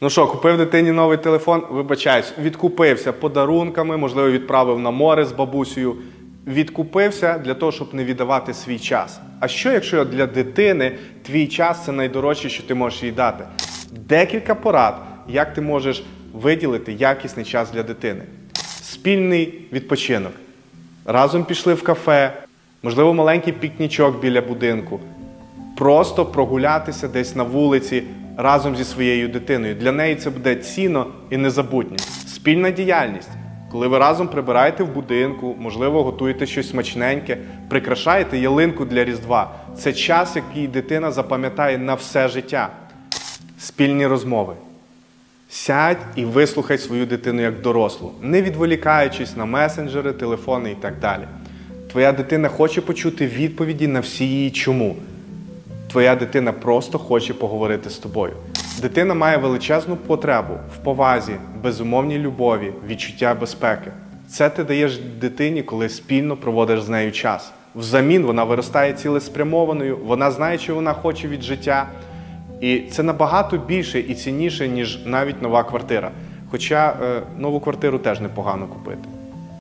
Ну що, купив дитині новий телефон, вибачаюсь, відкупився подарунками, можливо, відправив на море з бабусею. Відкупився для того, щоб не віддавати свій час. А що, якщо для дитини твій час це найдорожче, що ти можеш їй дати? Декілька порад, як ти можеш виділити якісний час для дитини. Спільний відпочинок. Разом пішли в кафе, можливо, маленький пікнічок біля будинку просто прогулятися десь на вулиці разом зі своєю дитиною. Для неї це буде цінно і незабутнє. Спільна діяльність. Коли ви разом прибираєте в будинку, можливо, готуєте щось смачненьке, прикрашаєте ялинку для Різдва. Це час, який дитина запам'ятає на все життя. Спільні розмови. Сядь і вислухай свою дитину як дорослу, не відволікаючись на месенджери, телефони і так далі. Твоя дитина хоче почути відповіді на всі її чому. Твоя дитина просто хоче поговорити з тобою. Дитина має величезну потребу в повазі, безумовній любові, відчуття безпеки. Це ти даєш дитині, коли спільно проводиш з нею час. Взамін вона виростає цілеспрямованою, вона знає, що вона хоче від життя. І це набагато більше і цінніше, ніж навіть нова квартира. Хоча е, нову квартиру теж непогано купити.